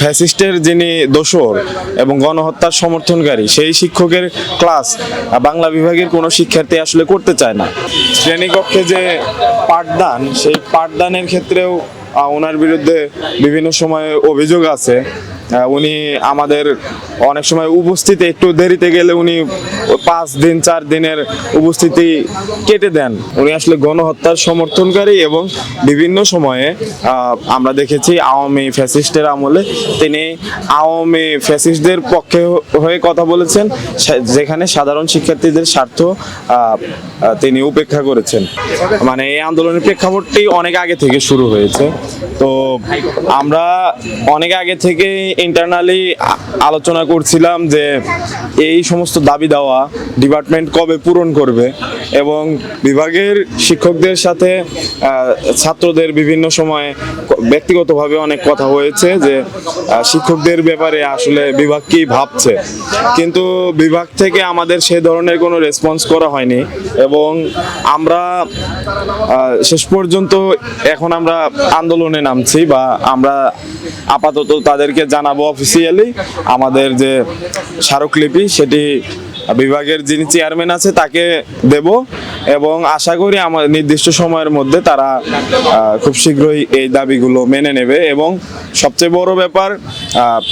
ফ্যাসিস্টের যিনি দোসর এবং গণহত্যার সমর্থনকারী, সেই শিক্ষকের ক্লাস বাংলা বিভাগের কোনো শিক্ষার্থী আসলে করতে চায় না। শ্রেণীকক্ষে যে পাঠদান, সেই পাঠদানের ক্ষেত্রেও ওনার বিরুদ্ধে বিভিন্ন সময়ে অভিযোগ আছে। উনি আমাদের অনেক সময় উপস্থিতি, একটু দেরিতে গেলে উনি পাঁচ দিন, চার দিনের উপস্থিতি কেটে দেন। উনি আসলে গণহত্যার সমর্থনকারী এবং বিভিন্ন সময়ে আমরা দেখেছি আওয়ামী ফ্যাসিস্টের আমলে তিনি আওয়ামী ফ্যাসিস্টদের পক্ষে হয়ে কথা বলেছেন যেখানে সাধারণ শিক্ষার্থীদের স্বার্থ তিনি উপেক্ষা করেছেন। মানে এই আন্দোলনের প্রেক্ষাপটটি অনেক আগে থেকে শুরু হয়েছে। তো আমরা অনেক আগে থেকে ইন্টারনালি আলোচনা করছিলাম যে এই সমস্ত দাবি দেওয়া ডিপার্টমেন্ট কবে পূরণ করবে এবং বিভাগের শিক্ষকদের সাথে ছাত্রদের বিভিন্ন সময়ে ব্যক্তিগতভাবে অনেক কথা হয়েছে যে শিক্ষকদের ব্যাপারে আসলে বিভাগ কি ভাবছে। কিন্তু বিভাগ থেকে আমাদের সে ধরনের কোনো রেসপন্স করা হয়নি এবং আমরা শেষ পর্যন্ত এখন আমরা আন্দোলনে নামছি বা আমরা আপাতত তাদেরকে জানাব অফিসিয়ালি আমাদের যে স্মারকলিপি সেটি বিভাগের যিনি চেয়ারম্যান আছে তাকে দেব। এবং আশা করি আমার নির্দিষ্ট সময়ের মধ্যে তারা খুব শীঘ্রই এই দাবিগুলো মেনে নেবে এবং সবচেয়ে বড় ব্যাপার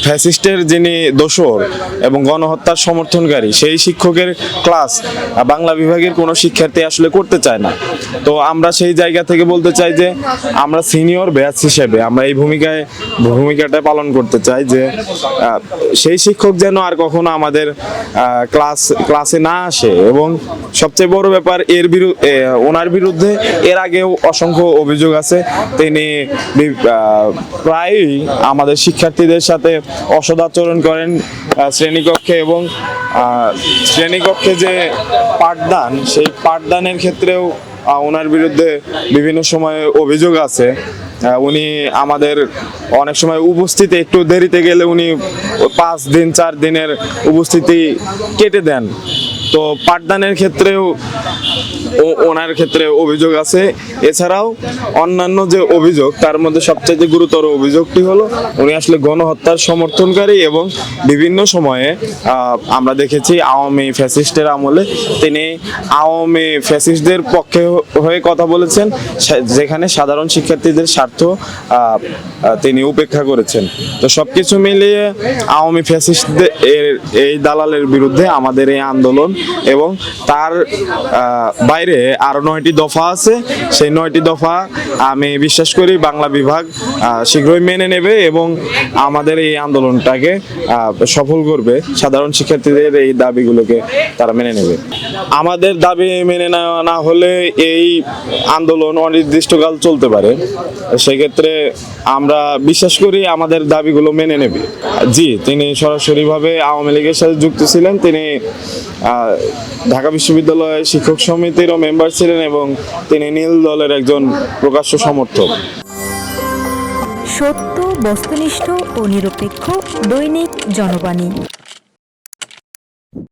ফ্যাসিস্টের যিনি দোসর এবং গণহত্যার সমর্থনকারী, সেই শিক্ষকের ক্লাস বাংলা বিভাগের কোনো শিক্ষার্থী আসলে করতে চায় না। তো আমরা সেই জায়গা থেকে বলতে চাই যে, আমরা সিনিয়র ব্যাচ হিসেবে আমরা এই ভূমিকায়, ভূমিকাটা পালন করতে চাই যে সেই শিক্ষক যেন আর কখনো আমাদের ক্লাস, ক্লাসে না আসে এবং সবচেয়ে বড় ব্যাপার এর বিরুদ্ধে ওনার বিরুদ্ধে এর আগেও অসংখ্য অভিযোগ আছে। তিনি প্রায়ই আমাদের শিক্ষার্থীদের সাথে অসদাচরণ করেন শ্রেণীকক্ষে এবং শ্রেণীকক্ষে যে পাঠদান, সেই পাঠদানের ক্ষেত্রেও ওনার বিরুদ্ধে বিভিন্ন সময়ে অভিযোগ আছে। উনি আমাদের অনেক সময় উপস্থিতি, একটু দেরিতে গেলে উনি পাঁচ দিন, চার দিনের উপস্থিতি কেটে দেন। তো পাঠদানের ক্ষেত্রেও ও- ওনার ক্ষেত্রে অভিযোগ আছে। এছাড়াও অন্যান্য যে অভিযোগ, তার মধ্যে সবচেয়ে গুরুতর অভিযোগটি হলো, উনি আসলে গণহত্যার সমর্থনকারী এবং বিভিন্ন সময়ে আমরা দেখেছি আওয়ামী ফ্যাসিস্টের আমলে তিনি আওয়ামী ফ্যাসিস্টদের পক্ষে হয়ে কথা বলেছেন যেখানে সাধারণ শিক্ষার্থীদের স্বার্থ তিনি উপেক্ষা করেছেন। তো সবকিছু মিলিয়ে আওয়ামী ফ্যাসিস্টদের এই দালালের বিরুদ্ধে আমাদের এই আন্দোলন এবং তার বাইরে আরও নয়টি দফা আছে। সেই নয়টি দফা আমি বিশ্বাস করি বাংলা বিভাগ শীঘ্রই মেনে নেবে এবং আমাদের এই আন্দোলনটাকে সফল করবে। সাধারণ শিক্ষার্থীদের এই দাবিগুলোকে তারা মেনে নেবে। আমাদের দাবি মেনে নেওয়া না হলে এই আন্দোলন অনির্দিষ্টকাল চলতে পারে। সেক্ষেত্রে আমরা বিশ্বাস করি আমাদের দাবিগুলো মেনে নেবে। জি, তিনি সরাসরিভাবে আওয়ামী লীগের সাথে যুক্ত ছিলেন। তিনি ঢাকা বিশ্ববিদ্যালয়ের শিক্ষক সমিতিরও মেম্বার ছিলেন এবং তিনি নীল দলের একজন প্রকাশ্য সমর্থক। সত্য, বস্তুনিষ্ঠ ও নিরপেক্ষ দৈনিক জনবাণী।